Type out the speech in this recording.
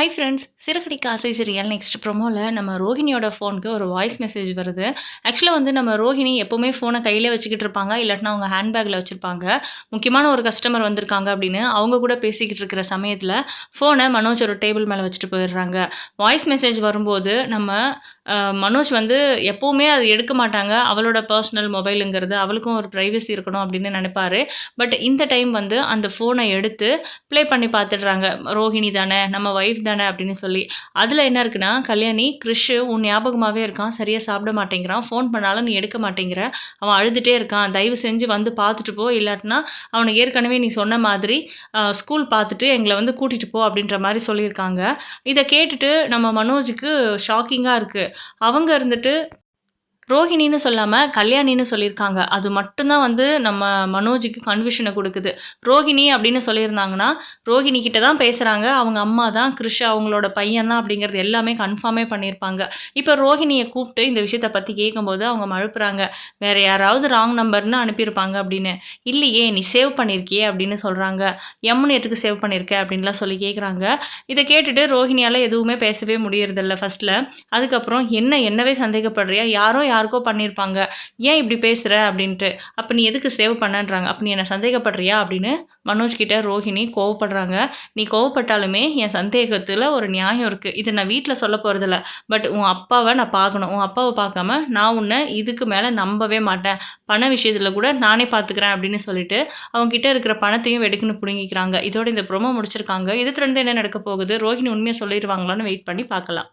Hi friends சிறுகடிக்க ஆசை serial next ப்ரோமோவில் நம்ம ரோஹிணியோட ஃபோனுக்கு ஒரு வாய்ஸ் மெசேஜ் வருது. ஆக்சுவலாக வந்து நம்ம ரோஹிணி எப்போவுமே ஃபோனை கையிலே வச்சுக்கிட்டு இருப்பாங்க இல்லாட்டினா அவங்க ஹேண்ட்பேக்கில் வச்சுருப்பாங்க. முக்கியமான ஒரு கஸ்டமர் வந்திருக்காங்க அப்படின்னு அவங்க கூட பேசிக்கிட்டு இருக்கிற சமயத்தில் ஃபோனை மனோஜ் ஒரு டேபிள் மேலே வச்சுட்டு போயிடுறாங்க. வாய்ஸ் மெசேஜ் வரும்போது நம்ம மனோஜ் வந்து எப்போவுமே அது எடுக்க மாட்டாங்க. அவளோட பர்சனல் மொபைலுங்கிறது அவளுக்கும் ஒரு ப்ரைவசி இருக்கணும் அப்படின்னு நினைப்பாரு. பட் இந்த டைம் வந்து அந்த ஃபோனை எடுத்து ப்ளே பண்ணி பார்த்துடுறாங்க. ரோஹிணி தானே நம்ம ஒய்ஃப் தானே அப்படின்னு சொல்லி. அதில் என்ன இருக்குன்னா கல்யாணி கிறிஷ் உன் ஞாபகமாகவே இருக்கான். சரியாக சாப்பிட மாட்டேங்கிறான். ஃபோன் பண்ணாலும் நீ எடுக்க மாட்டேங்கிற. அவன் அழுதுகிட்டே இருக்கான். தயவு செஞ்சு வந்து பார்த்துட்டு போ. இல்லாட்டினா அவனை ஏற்கனவே நீ சொன்ன மாதிரி ஸ்கூல் பார்த்துட்டு எங்களை வந்து கூட்டிகிட்டு போ அப்படின்ற மாதிரி சொல்லியிருக்காங்க. இதை கேட்டுட்டு நம்ம மனோஜுக்கு ஷாக்கிங்காக இருக்குது அவங்க இருந்துட்டு ரோஹிணின்னு சொல்லாமல் கல்யாணின்னு சொல்லியிருக்காங்க. அது மட்டும்தான் வந்து நம்ம மனோஜுக்கு கன்ஃபியூஷனை கொடுக்குது. ரோஹிணி அப்படின்னு சொல்லியிருந்தாங்கன்னா ரோஹிணி கிட்ட தான் பேசுகிறாங்க அவங்க அம்மா தான் கிருஷ் அவங்களோட பையன் தான் அப்படிங்கிறது எல்லாமே கன்ஃபார்மே பண்ணியிருப்பாங்க. இப்போ ரோஹிணியை கூப்பிட்டு இந்த விஷயத்தை பற்றி கேட்கும்போது அவங்க மழுப்புறாங்க. வேறு யாராவது ராங் நம்பர்னு அனுப்பியிருப்பாங்க அப்படின்னு. இல்லையே நீ சேவ் பண்ணியிருக்கியே அப்படின்னு சொல்கிறாங்க எம்னு எதுக்கு சேவ் பண்ணியிருக்க அப்படின்லாம் சொல்லி கேட்குறாங்க இதை கேட்டுட்டு ரோஹிணியால் எதுவுமே பேசவே முடியறதில்ல ஃபஸ்ட்டில் அதுக்கப்புறம் என்ன என்னவே சந்தேகப்படுறியா? யாரோ யார் யாருக்கோ பண்ணியிருப்பாங்க ஏன் இப்படி பேசுகிற அப்படின்ட்டு. அப்போ நீ எதுக்கு சேவ் பண்ணன்றாங்க? அப்போ நீ என்னை சந்தேகப்படுறியா? அப்படின்னு மனோஜ்கிட்ட ரோஹிணி கோவப்படுறாங்க. நீ கோவப்பட்டாலுமே என் சந்தேகத்தில் ஒரு நியாயம் இருக்குது இதை நான் வீட்டில் சொல்ல போகிறதில்ல பட் உன் அப்பாவை நான் பார்க்கணும். உன் அப்பாவை பார்க்காம நான் உன்னை இதுக்கு மேலே நம்பவே மாட்டேன். பண விஷயத்தில் கூட நானே பார்த்துக்கிறேன் அப்படின்னு சொல்லிட்டு அவங்க கிட்டே இருக்கிற பணத்தையும் வெடுக்குன்னு பிடுங்கிக்கிறாங்க. இதோட இந்த ப்ரோமோ முடிச்சிருக்காங்க. இதுலேருந்து என்ன நடக்க போகுது? ரோஹிணி உண்மையை சொல்லிடுவாங்களான்னு வெயிட் பண்ணி பார்க்கலாம்.